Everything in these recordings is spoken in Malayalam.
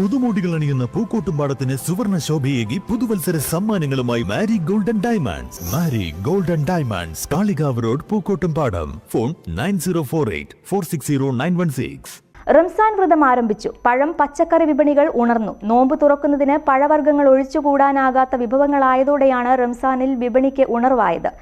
പുതുമോടികൾ അണിയുന്ന പൂക്കോട്ടുംപാടത്തിന് സുവർണ ശോഭയേകി പുതുവത്സര സമ്മാനങ്ങളുമായി Maari golden diamonds. Maari golden diamonds Kalikavu road Pookkottumpadam. Phone nine zero four eight four six zero nine one six. Ramzan വ്രതം ആരംഭിച്ചു. പഴം പച്ചക്കറി വിപണികൾ ഉണർന്നു. നോമ്പ് തുറക്കുന്നതിന് പഴവർഗങ്ങൾ ഒഴിച്ചുകൂടാനാകാത്ത വിഭവങ്ങളായതോടെയാണ് റംസാനിൽ വിപണിക്ക് ഉണർവായത്.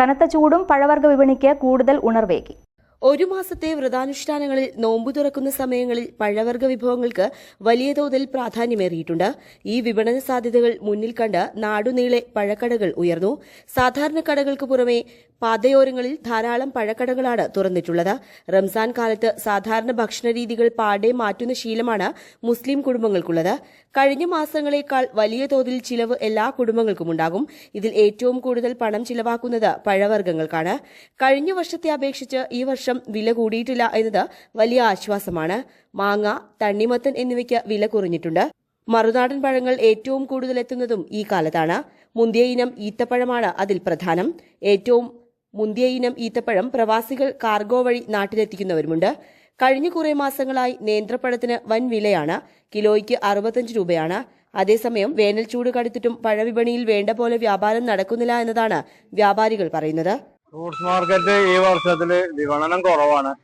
കനത്ത ചൂടും പഴവർഗ വിപണിക്ക് കൂടുതൽ ഉണർവേകി. ഒരു മാസത്തെ വ്രതാനുഷ്ഠാനങ്ങളിൽ നോമ്പു തുറക്കുന്ന സമയങ്ങളിൽ പഴവർഗ വിഭവങ്ങൾക്ക് വലിയ തോതിൽ പ്രാധാന്യമേറിയിട്ടുണ്ട്. ഈ വിപണന സാധ്യതകൾ മുന്നിൽ കണ്ട് നാടുനീളെ പഴക്കടകൾ ഉയർന്നു. സാധാരണ കടകൾക്ക് പുറമെ പാതയോരങ്ങളിൽ ധാരാളം പഴക്കടകളാണ് തുറന്നിട്ടുള്ളത്. റംസാൻ കാലത്ത് സാധാരണ ഭക്ഷണ രീതികൾ പാടെ മാറ്റുന്ന ശീലമാണ് മുസ്ലിം കുടുംബങ്ങൾക്കുള്ളത്. കഴിഞ്ഞ മാസങ്ങളേക്കാൾ വലിയ തോതിൽ ചിലവ് എല്ലാ കുടുംബങ്ങൾക്കും ഉണ്ടാകും. ഇതിൽ ഏറ്റവും കൂടുതൽ പണം ചിലവാക്കുന്നത് പഴവർഗങ്ങൾക്കാണ്. കഴിഞ്ഞ വർഷത്തെ അപേക്ഷിച്ച് ഈ വർഷം വില കൂടിയിട്ടില്ല എന്നത് വലിയ ആശ്വാസമാണ്. മാങ്ങ തണ്ണിമത്തൻ എന്നിവയ്ക്ക് വില കുറഞ്ഞിട്ടുണ്ട്. മറുനാടൻ പഴങ്ങൾ ഏറ്റവും കൂടുതൽ എത്തുന്നതും ഈ കാലത്താണ്. മുന്തിയ ഇനം ഈത്തപ്പഴമാണ് അതിൽ പ്രധാനം. ഏറ്റവും മുന്തിയ ഇനം ഈത്തപ്പഴം പ്രവാസികൾ കാർഗോ വഴി നാട്ടിലെത്തിക്കുന്നവരുമുണ്ട്. കഴിഞ്ഞ കുറേ മാസങ്ങളായി നേന്ത്രപ്പഴത്തിന് വൻ വിലയാണ്. കിലോയ്ക്ക് അറുപത്തഞ്ച് രൂപയാണ്. അതേസമയം വേനൽ ചൂട് കടുത്തിട്ടും പഴവിപണിയിൽ വേണ്ട പോലെ വ്യാപാരം നടക്കുന്നില്ല എന്നതാണ് വ്യാപാരികൾ പറയുന്നത്. ഫ്രൂട്ട്സ് മാർക്കറ്റ് ഈ വർഷത്തിൽ വിപണനം കുറവാണ്.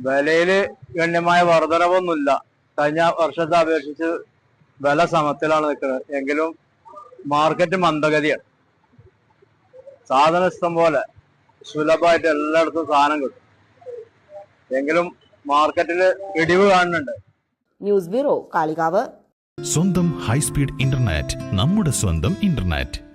വിലയിൽ ഗണ്യമായ വർധനവൊന്നുമില്ല. കഴിഞ്ഞ വർഷത്തെ അപേക്ഷിച്ച് വില സമത്തിലാണ് നിൽക്കുന്നത്. എങ്കിലും മാർക്കറ്റ് മന്ദഗതിയാണ്. സാധനം ഇഷ്ടം പോലെ സുലഭമായിട്ട് എല്ലായിടത്തും സാധനം കിട്ടും. എങ്കിലും മാർക്കറ്റിൽ ഇടിവ് കാണുന്നുണ്ട്. News bureau Kalikavu. സ്വന്തം ഹൈസ്പീഡ് ഇന്റർനെറ്റ് നമ്മുടെ സ്വന്തം ഇന്റർനെറ്റ്.